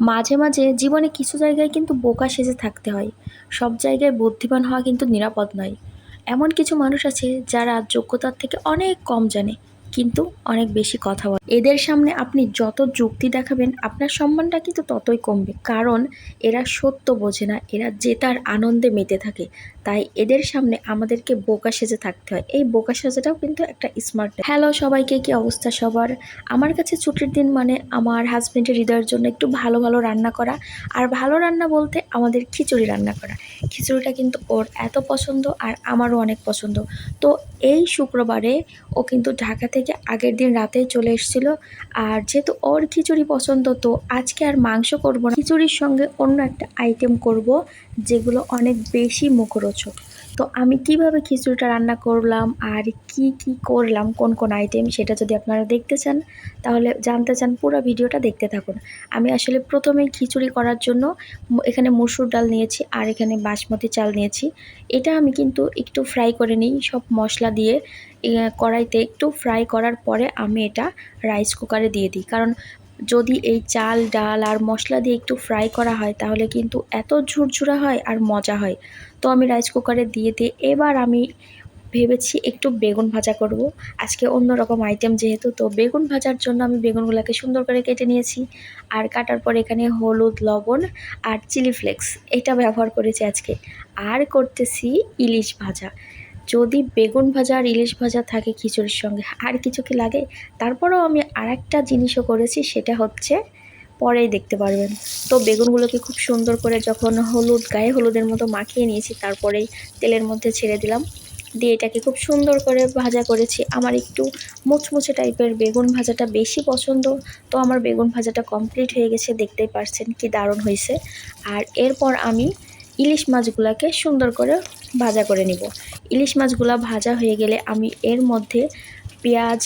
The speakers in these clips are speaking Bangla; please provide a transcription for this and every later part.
মাঝে মাঝে জীবনে কিছু জায়গায় কিন্তু বোকা সেজে থাকতে হয়। সব জায়গায় বুদ্ধিমান হওয়া কিন্তু নিরাপদ নয়। এমন কিছু মানুষ আছে যারা যোগ্যতার থেকে অনেক কম জানে। কিন্তু অনেক বেশি কথা বলে। এদের সামনে আপনি যত যুক্তি দেখাবেন, আপনার সম্মানটা কিন্তু ততই কমবে। কারণ এরা সত্য বোঝে না, এরা জেতার আনন্দে মেতে থাকে। তাই এদের সামনে আমাদেরকে বোকা সেজে থাকতে হয়। এই বোকা সাজাটাও কিন্তু একটা স্মার্ট হ্যালো সবাইকে, কি অবস্থা সবার? আমার কাছে ছুটির দিন মানে আমার হাজব্যান্ডের হৃদয়ের জন্য একটু ভালো ভালো রান্না করা। আর ভালো রান্না বলতে আমাদের খিচুড়ি রান্না করা। খিচুড়িটা কিন্তু ওর এত পছন্দ আর আমারও অনেক পছন্দ। তো এই শুক্রবারে ও কিন্তু ঢাকা থেকে আগের দিন রাতেই চলে এসেছিল। আর যেহেতু ওর খিচুড়ি পছন্দ, তো আজকে আর মাংস করব না। খিচুড়ির সঙ্গে অন্য একটা আইটেম করব, যেগুলো অনেক বেশি মুখরোচক। তো আমি কীভাবে খিচুড়িটা রান্না করলাম আর কি কি করলাম, কোন কোন আইটেম সেটা যদি আপনারা দেখতে চান, তাহলে জানতে চান পুরো ভিডিওটা দেখতে থাকুন। আমি আসলে প্রথমে খিচুড়ি করার জন্য এখানে মসুর ডাল নিয়েছি আর এখানে বাসমতি চাল নিয়েছি। এটা আমি কিন্তু একটু ফ্রাই করে নিই, সব মশলা দিয়ে। কড়াইতে একটু ফ্রাই করার পরে আমি এটা রাইস কুকারে দিয়ে দিই। কারণ যদি এই চাল, ডাল আর মশলা দিয়ে একটু ফ্রাই করা হয়, তাহলে কিন্তু এত ঝুরঝুরা হয় আর মজা হয়। তো আমি রাইস কুকারে দিয়ে দিয়ে এবার আমি ভেবেছি একটু বেগুন ভাজা করব। আজকে অন্যরকম আইটেম যেহেতু, তো বেগুন ভাজার জন্য আমি বেগুনগুলোকে সুন্দর করে কেটে নিয়েছি। আর কাটার পর এখানে হলুদ, লবণ আর চিলি ফ্লেক্স এটা ব্যবহার করেছি আজকে। আর করতেছি ইলিশ ভাজা। যদি বেগুন ভাজা আর ইলিশ ভাজা থাকে খিচুড়ির সঙ্গে, আর কিছু কি লাগে? তারপরেও আমি আরেকটা জিনিসও করেছি, সেটা হচ্ছে পরেই দেখতে পারবেন। তো বেগুনগুলোকে খুব সুন্দর করে যখন হলুদ, গায়ে হলুদের মতো মাখিয়ে নিয়েছি, তারপরেই তেলের মধ্যে ছেড়ে দিলাম। দিয়ে এটাকে খুব সুন্দর করে ভাজা করেছি। আমার একটু মুচমুচে টাইপের বেগুন ভাজাটা বেশি পছন্দ। তো আমার বেগুন ভাজাটা কমপ্লিট হয়ে গেছে, দেখতেই পারছেন কি দারুণ হয়েছে। আর এরপর আমি ইলিশ মাছগুলোকে সুন্দর করে ভাজা করে নিব। ইলিশ মাছগুলো ভাজা হয়ে গেলে আমি এর মধ্যে পেঁয়াজ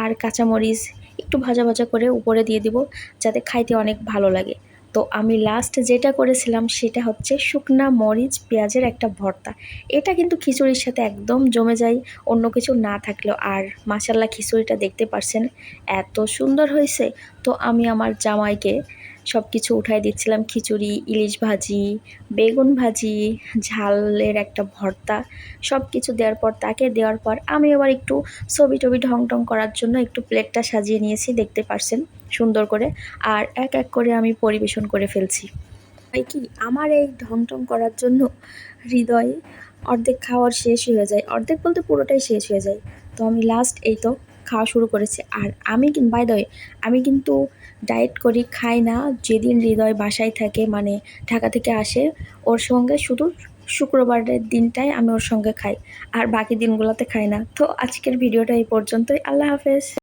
আর কাঁচামরিচ একটু ভাজা ভাজা করে উপরে দিয়ে দিব যাতে খাইতে অনেক ভালো লাগে। তো আমি লাস্ট যেটা করেছিলাম সেটা হচ্ছে শুকনা মরিচ পেঁয়াজের একটা ভর্তা। এটা কিন্তু খিচুড়ির সাথে একদম জমে যায়, অন্য কিছু না থাকলেও। আর মাসাল্লা খিচুড়িটা দেখতে পারছেন, এত সুন্দর হয়েছে। তো আমি আমার জামাইকে সব কিছু উঠাই দিচ্ছিলাম। খিচুড়ি, ইলিশ ভাজি, বেগুন ভাজি, ঝালের একটা ভর্তা সব কিছু দেওয়ার পর, তাকে দেওয়ার পর আমি আবার একটু ছবি টবি ঢং টং করার জন্য একটু প্লেটটা সাজিয়ে নিয়েছি, দেখতে পারছেন? সুন্দর করে। আর এক এক করে আমি পরিবেশন করে ফেলছি। হয় কি, আমার এই ঢং ঢং করার জন্য হৃদয় অর্ধেক খাওয়ার শেষ হয়ে যায়। অর্ধেক বলতে পুরোটাই শেষ হয়ে যায়। তো আমি লাস্ট এই তো। খাওয়া শুরু করেছে। আর আমি বাই দয় আমি কিন্তু ডায়েট করি, খাই না। যেদিন হৃদয় বাসায় থাকে মানে ঢাকা থেকে আসে, ওর সঙ্গে শুধু শুক্রবারের দিনটাই আমি ওর সঙ্গে খাই। আর বাকি দিনগুলোতে খাই না। তো আজকের ভিডিওটা এই পর্যন্তই। আল্লাহ হাফেজ।